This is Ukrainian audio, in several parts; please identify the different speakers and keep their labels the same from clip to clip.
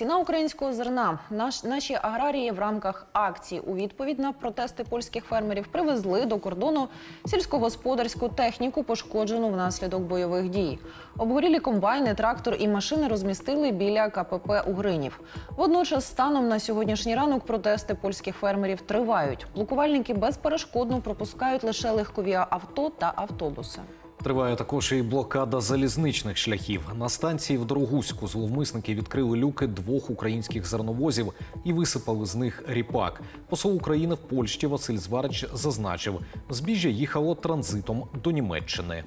Speaker 1: Ціна українського зерна. Наш, наші аграрії в рамках акції у відповідь на протести польських фермерів привезли до кордону сільськогосподарську техніку, пошкоджену внаслідок бойових дій. Обгорілі комбайни, трактор і машини розмістили біля КПП у Гринів. Водночас, станом на сьогоднішній ранок, протести польських фермерів тривають. Блокувальники безперешкодно пропускають лише легкові авто та автобуси.
Speaker 2: Триває також і блокада залізничних шляхів. На станції в Дорогуську зловмисники відкрили люки двох українських зерновозів і висипали з них ріпак. Посол України в Польщі Василь Зварич зазначив, збіжжя їхало транзитом до Німеччини.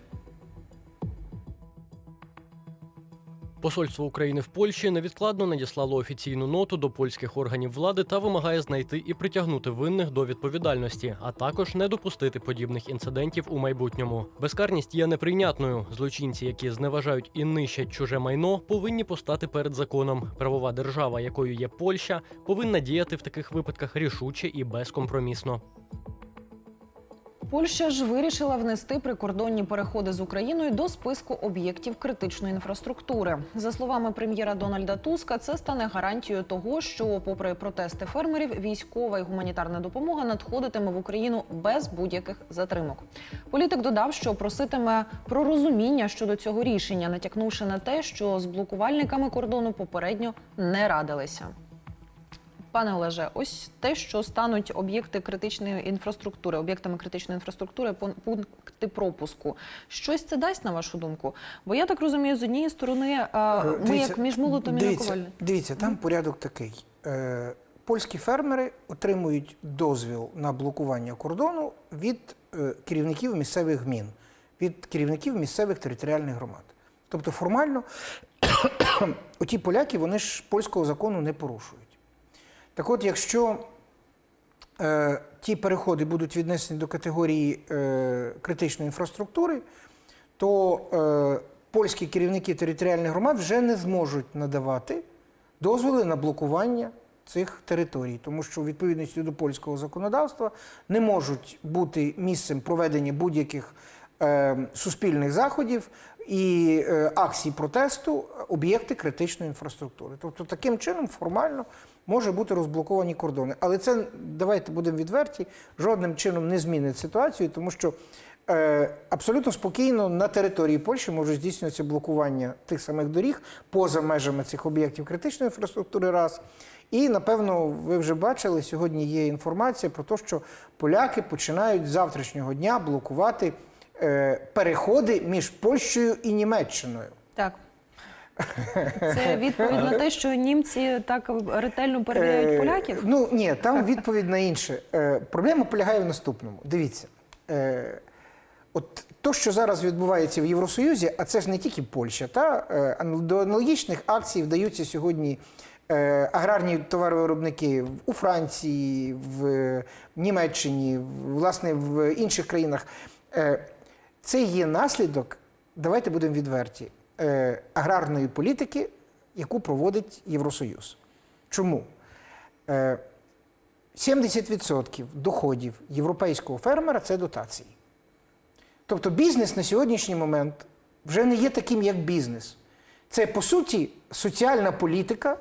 Speaker 3: Посольство України в Польщі невідкладно надіслало офіційну ноту до польських органів влади та вимагає знайти і притягнути винних до відповідальності, а також не допустити подібних інцидентів у майбутньому. Безкарність є неприйнятною. Злочинці, які зневажають і нищать чуже майно, повинні постати перед законом. Правова держава, якою є Польща, повинна діяти в таких випадках рішуче і безкомпромісно.
Speaker 1: Польща ж вирішила внести прикордонні переходи з Україною до списку об'єктів критичної інфраструктури. За словами прем'єра Дональда Туска, це стане гарантією того, що, попри протести фермерів, військова і гуманітарна допомога надходитиме в Україну без будь-яких затримок. Політик додав, що проситиме про розуміння щодо цього рішення, натякнувши на те, що з блокувальниками кордону попередньо не радилися. Пане Олеже, ось те, що стануть об'єкти критичної інфраструктури, об'єктами критичної інфраструктури, пун- пункти пропуску. Щось це дасть на вашу думку? Бо я так розумію, з однієї сторони, е, ми як між молотом і
Speaker 4: дивіться, дивіться, там порядок такий. Е, польські фермери отримують дозвіл на блокування кордону від е, керівників місцевих гмін, від керівників місцевих територіальних громад. Тобто формально оті поляки вони ж польського закону не порушують. Так от, якщо е, ті переходи будуть віднесені до категорії е, критичної інфраструктури, то е, польські керівники територіальних громад вже не зможуть надавати дозволи на блокування цих територій, тому що у відповідності до польського законодавства не можуть бути місцем проведення будь-яких е, суспільних заходів і е, акцій протесту об'єкти критичної інфраструктури. Тобто таким чином формально може бути розблоковані кордони. Але це давайте будемо відверті, жодним чином не змінить ситуацію, тому що е, абсолютно спокійно на території Польщі може здійснюватися блокування тих самих доріг поза межами цих об'єктів критичної інфраструктури. Раз. І напевно, ви вже бачили, сьогодні є інформація про те, що поляки починають з завтрашнього дня блокувати е, переходи між Польщею і Німеччиною.
Speaker 1: Так. Це відповідь на те, що німці так ретельно перевіряють
Speaker 4: Е,
Speaker 1: поляків.
Speaker 4: Ну ні, там відповідь на інше. Е, Проблема полягає в наступному. Дивіться, е, от то, що зараз відбувається в Євросоюзі, а це ж не тільки Польща, та до аналогічних акцій вдаються сьогодні. Аграрні товаровиробники у Франції, в Німеччині, власне в інших країнах. Це є наслідок, давайте будемо відверті, аграрної політики, яку проводить Євросоюз. Чому? Е, 70% доходів європейського фермера це дотації. Тобто бізнес на сьогоднішній момент вже не є таким, як бізнес. Це, по суті, соціальна політика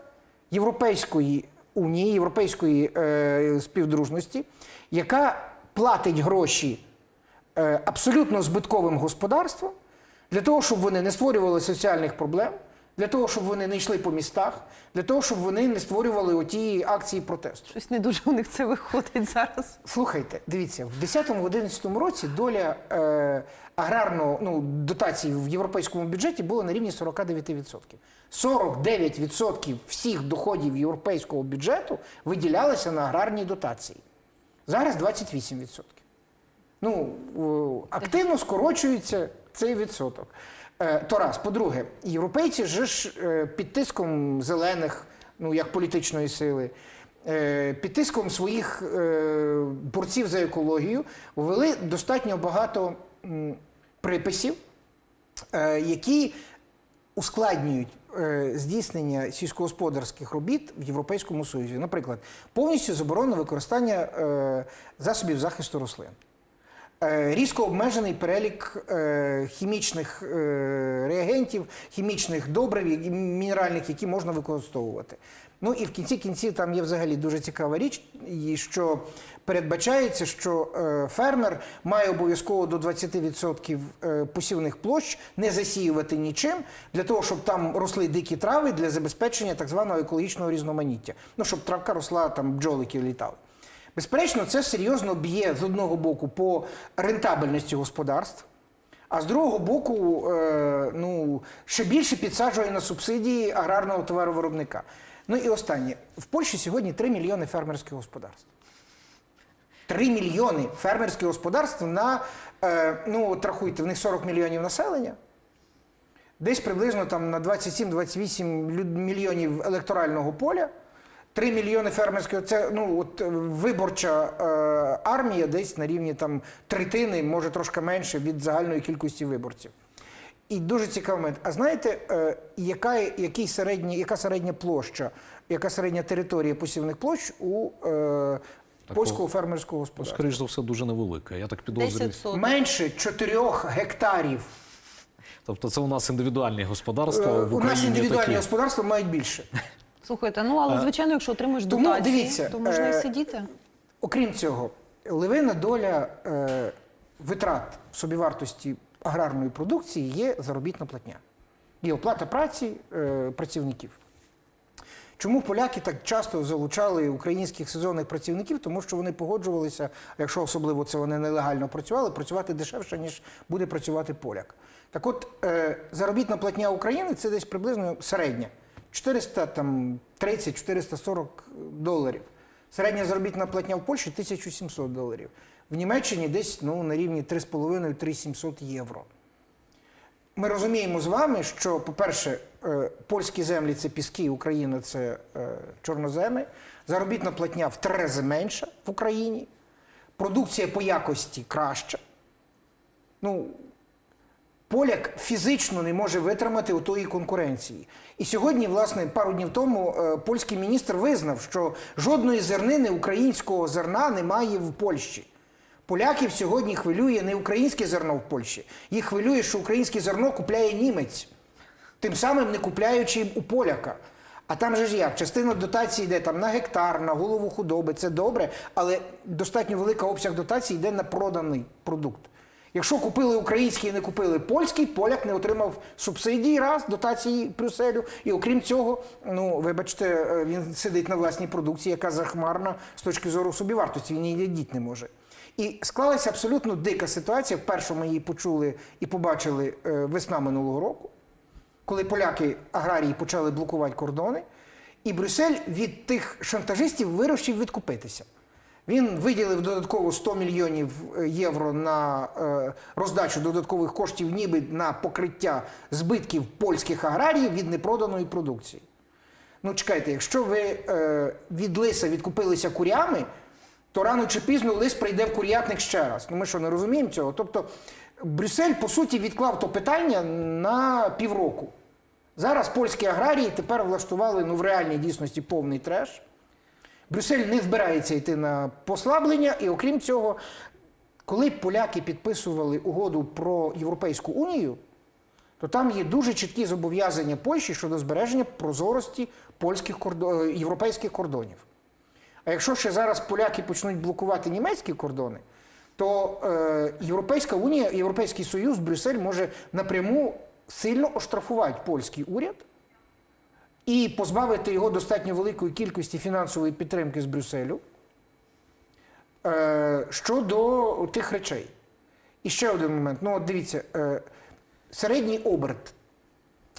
Speaker 4: Європейської унії, Європейської е, співдружності, яка платить гроші е, абсолютно збитковим господарствам для того, щоб вони не створювали соціальних проблем, для того, щоб вони не йшли по містах, для того, щоб вони не створювали оті акції протесту.
Speaker 1: Щось не дуже у них це виходить зараз.
Speaker 4: Слухайте, дивіться, в 2010-2011 році доля е, аграрного ну, дотацій в європейському бюджеті була на рівні 49%. 49% всіх доходів європейського бюджету виділялися на аграрні дотації. Зараз 28%. Ну, активно скорочується цей відсоток. Е, То раз. По-друге, європейці ж е, під тиском зелених, ну як політичної сили, е, під тиском своїх борців за екологію ввели достатньо багато приписів, які ускладнюють здійснення сільськогосподарських робіт в Європейському Союзі. Наприклад, повністю заборонено використання засобів захисту рослин. Е, Різко обмежений перелік е, хімічних е, реагентів, хімічних добрив, мінеральних, які можна використовувати. Ну і в кінці кінців там є взагалі дуже цікава річ, що передбачається, що фермер має обов'язково до 20% е, посівних площ не засіювати нічим для того, щоб там росли дикі трави для забезпечення так званого екологічного різноманіття. Ну щоб травка росла, там бджолики літали. Безперечно, це серйозно б'є з одного боку по рентабельності господарств, а з другого боку, е, ну, ще більше підсаджує на субсидії аграрного товаровиробника. Ну і останнє. В Польщі сьогодні 3 мільйони фермерських господарств. 3 мільйони фермерських господарств на, е, ну, от рахуйте, в них 40 мільйонів населення. Десь приблизно там на 27-28 мільйонів електорального поля. 3 мільйони фермерських це ну от е, виборча е, армія десь на рівні там третини, може трошки менше від загальної кількості виборців. І дуже цікавий момент. А знаєте, е, яка, який середній, яка середня площа, яка середня територія посівних площ у е, польського фермерського господарства?
Speaker 2: скоріш за все, дуже невелика. Я так підозрюю.
Speaker 1: 10 соток.
Speaker 4: Менше 4 гектарів.
Speaker 2: Тобто це у нас індивідуальні господарства.
Speaker 4: Е,
Speaker 2: в
Speaker 4: у нас
Speaker 2: Україні
Speaker 4: індивідуальні
Speaker 2: такі.
Speaker 4: господарства мають більше.
Speaker 1: Слухайте, ну але звичайно, якщо отримаєш
Speaker 4: Тому
Speaker 1: дотації,
Speaker 4: дивіться,
Speaker 1: то можна і
Speaker 4: е,
Speaker 1: сидіти.
Speaker 4: Окрім цього, левина доля е, витрат собівартості аграрної продукції є заробітна платня. Є оплата праці е, працівників. Чому поляки так часто залучали українських сезонних працівників? Тому що вони погоджувалися, якщо особливо це вони нелегально працювали, працювати дешевше, ніж буде працювати поляк. Так от, е, заробітна платня України це десь приблизно середня. 430-440 доларів. Середня заробітна платня в Польщі 1700 доларів. В Німеччині десь ну, на рівні 3,5-3700 євро. Ми розуміємо з вами, що, по-перше, е, польські землі це піски, Україна це е, чорноземи. Заробітна платня в три рази менша в Україні. Продукція по якості краща. Ну, поляк фізично не може витримати отої конкуренції. І сьогодні, власне, пару днів тому е, польський міністр визнав, що жодної зернини українського зерна немає в Польщі. Поляків сьогодні хвилює не українське зерно в Польщі, їх хвилює, що українське зерно купляє німець, тим самим не купляючи у поляка. А там же ж як? Частина дотації йде там на гектар, на голову худоби, це добре, але достатньо велика обсяг дотації йде на проданий продукт. Якщо купили український і не купили польський, поляк не отримав субсидії раз, дотації Брюсселю. І окрім цього, ну вибачте, е, він сидить на власній продукції, яка захмарна з точки зору собівартості, він її діть не може. І склалася абсолютно дика ситуація. Вперше ми її почули і побачили е, весна минулого року, коли поляки аграрії почали блокувати кордони, і Брюссель від тих шантажистів вирішив відкупитися. Він виділив додатково 100 мільйонів е, євро на е, роздачу додаткових коштів, ніби на покриття збитків польських аграріїв від непроданої продукції. Ну, чекайте, якщо ви е, від лиса відкупилися курями, то рано чи пізно лис прийде в курятник ще раз. Ну ми що, не розуміємо цього? Тобто Брюссель, по суті, відклав то питання на півроку. Зараз польські аграрії тепер влаштували ну, в реальній дійсності повний треш. Брюссель не збирається йти на послаблення, і окрім цього, коли поляки підписували угоду про Європейську унію, то там є дуже чіткі зобов'язання Польщі щодо збереження прозорості польських кордо... е, європейських кордонів. А якщо ще зараз поляки почнуть блокувати німецькі кордони, то е, Європейська унія, Європейський Союз, Брюссель може напряму сильно оштрафувати польський уряд і позбавити його достатньо великої кількості фінансової підтримки з Брюсселю е, щодо тих речей. І ще один момент. Ну, от дивіться, е, середній оберт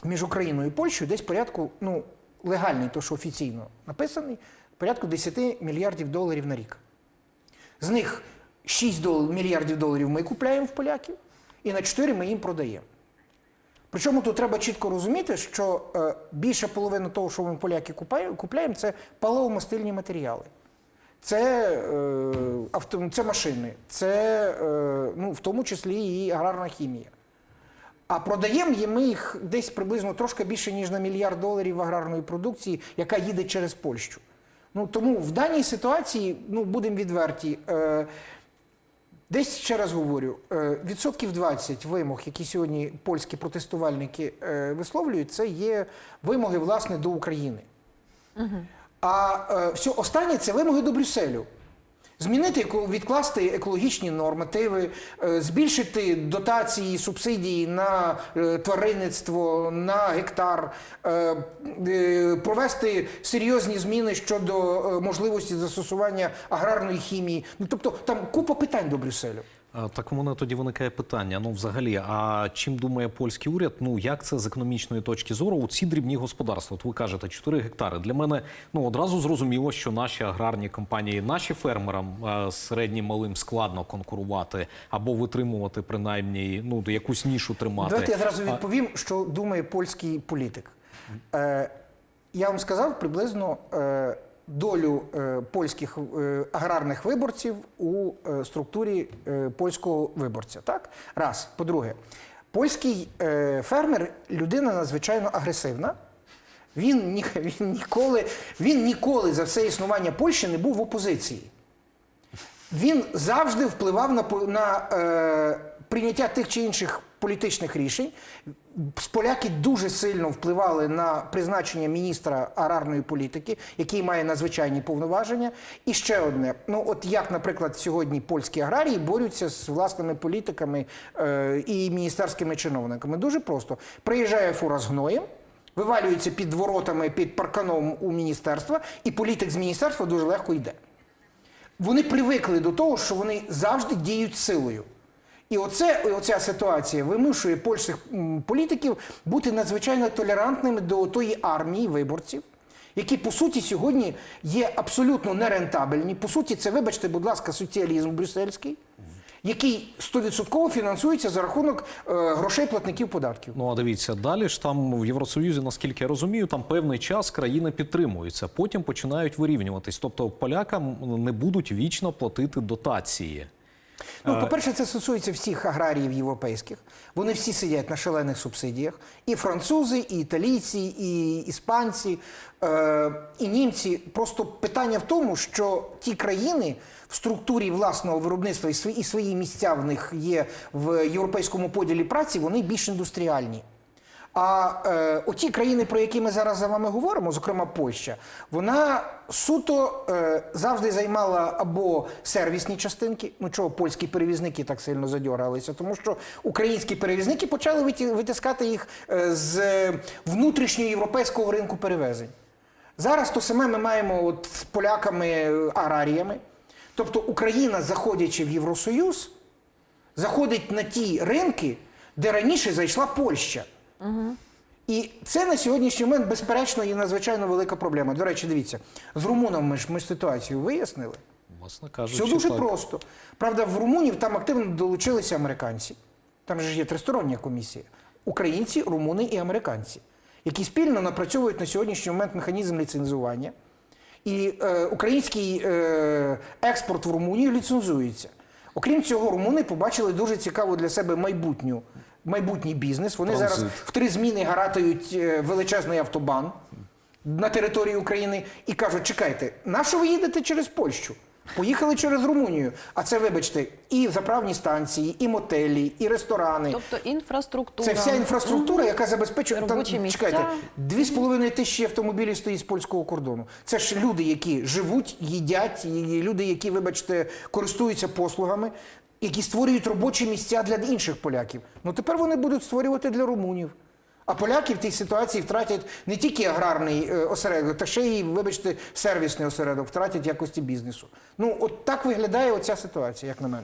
Speaker 4: між Україною і Польщею десь порядку, ну, легальний, то що офіційно написаний, порядку 10 мільярдів доларів на рік. З них 6 дол- мільярдів доларів ми купляємо в поляків, і на 4 ми їм продаємо. Причому тут треба чітко розуміти, що е, більша половина того, що ми поляки купляємо, це паливо-мастильні матеріали. Це, е, авто, це машини, це е, ну, в тому числі і аграрна хімія. А продаємо ми їх десь приблизно трошки більше, ніж на мільярд доларів аграрної продукції, яка їде через Польщу. Ну, тому в даній ситуації, ну, будемо відверті, е, Десь ще раз говорю, е, відсотків 20 вимог, які сьогодні польські протестувальники е, висловлюють, це є вимоги власне до України. А е, все останнє це вимоги до Брюсселю. Змінити відкласти екологічні нормативи, е, збільшити дотації, субсидії на е, тваринництво, на гектар, е, провести серйозні зміни щодо можливості застосування аграрної хімії. Ну тобто там купа питань до Брюсселю.
Speaker 2: Так у мене тоді виникає питання. Ну, взагалі, а чим думає польський уряд? Ну як це з економічної точки зору у ці дрібні господарства? От ви кажете, 4 гектари. Для мене ну одразу зрозуміло, що наші аграрні компанії, наші фермерам а, середнім малим складно конкурувати або витримувати принаймні ну якусь нішу тримати.
Speaker 4: Давайте я зразу відповім, що думає польський політик. Е, я вам сказав приблизно е, долю е, польських е, аграрних виборців у е, структурі польського виборця. Так? Раз. По-друге, польський фермер людина надзвичайно агресивна. Він, ні, він, ніколи, він ніколи за все існування Польщі не був в опозиції. Він завжди впливав на, на е, прийняття тих чи інших політичних рішень. Поляки дуже сильно впливали на призначення міністра аграрної політики, який має надзвичайні повноваження. І ще одне: ну от як, наприклад, сьогодні польські аграрії борються з власними політиками е, і міністерськими чиновниками. Дуже просто приїжджає фура з гноєм. Вивалюється під воротами, під парканом у міністерства, і політик з міністерства дуже легко йде. Вони привикли до того, що вони завжди діють силою. І оце, оця ситуація вимушує польських політиків бути надзвичайно толерантними до тої армії виборців, які по суті сьогодні є абсолютно нерентабельні. По суті, це, вибачте, будь ласка, соціалізм брюссельський, який 100% фінансується за рахунок е, грошей платників податків.
Speaker 2: Ну а дивіться, далі ж там в Євросоюзі, наскільки я розумію, там певний час країни підтримуються, потім починають вирівнюватись. Тобто полякам не будуть вічно платити дотації.
Speaker 4: Ну, по-перше, це стосується всіх аграріїв європейських. Вони всі сидять на шалених субсидіях. І французи, і італійці, і іспанці, е, і німці. Просто питання в тому, що ті країни в структурі власного виробництва і свої, і свої місця в них є в європейському поділі праці, вони більш індустріальні. А е, оті країни, про які ми зараз з вами говоримо, зокрема Польща, вона суто е, завжди займала або сервісні частинки. Ну чого польські перевізники так сильно задьоргалися? Тому що українські перевізники почали витискати їх е, з внутрішнього європейського ринку перевезень. Зараз то саме ми маємо от з поляками е, аграріями. Тобто Україна, заходячи в Євросоюз, заходить на ті ринки, де раніше зайшла Польща. І це на сьогоднішній момент, безперечно, є надзвичайно велика проблема. До речі, дивіться, з румунами ми ж ми ж ситуацію вияснили.
Speaker 2: Власне кажучи,
Speaker 4: Все дуже
Speaker 2: так.
Speaker 4: просто. Правда, в Румунів там активно долучилися американці. Там же ж є тристороння комісія: українці, румуни і американці, які спільно напрацьовують на сьогоднішній момент механізм ліцензування. І е, український е, експорт в Румунію ліцензується. Окрім цього, румуни побачили дуже цікаву для себе майбутню, майбутній бізнес. Вони зараз в три зміни гаратають е, величезний автобан на території України і кажуть: чекайте, на що ви їдете через Польщу? Поїхали через Румунію. А це, вибачте, і заправні станції, і мотелі, і ресторани.
Speaker 1: Тобто інфраструктура.
Speaker 4: Це вся інфраструктура, яка забезпечує там, чекайте, дві з половиною тисячі автомобілів стоїть з польського кордону. Це ж люди, які живуть, їдять, і люди, які, вибачте, користуються послугами, які створюють робочі місця для інших поляків. Ну тепер вони будуть створювати для румунів. А поляки в тій ситуації втратять не тільки аграрний е, осередок, та ще й, вибачте, сервісний осередок, втратять якості бізнесу. Ну, от так виглядає оця ситуація, як на мене.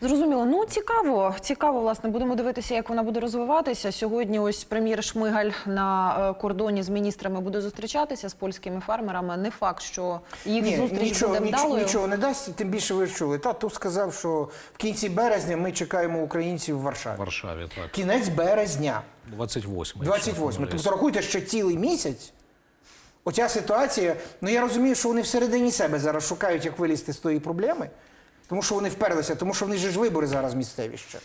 Speaker 1: Зрозуміло. Ну цікаво, цікаво, власне, будемо дивитися, як вона буде розвиватися. Сьогодні ось прем'єр Шмигаль на е, кордоні з міністрами буде зустрічатися з польськими фермерами. Не факт, що їх
Speaker 4: Ні,
Speaker 1: зустріч
Speaker 4: нічого,
Speaker 1: буде
Speaker 4: нічого,
Speaker 1: вдалою.
Speaker 4: нічого не дасть, тим більше ви чули. Та тут сказав, що в кінці березня ми чекаємо українців в
Speaker 2: В
Speaker 4: Варшаві.
Speaker 2: Варшаві, так.
Speaker 4: Кінець березня,
Speaker 2: 28
Speaker 4: 28. Тобто рахуйте, що цілий місяць. Оця ситуація, ну я розумію, що вони всередині себе зараз шукають, як вилізти з тої проблеми, тому що вони вперлися, тому що вони ж вибори зараз місцеві ще.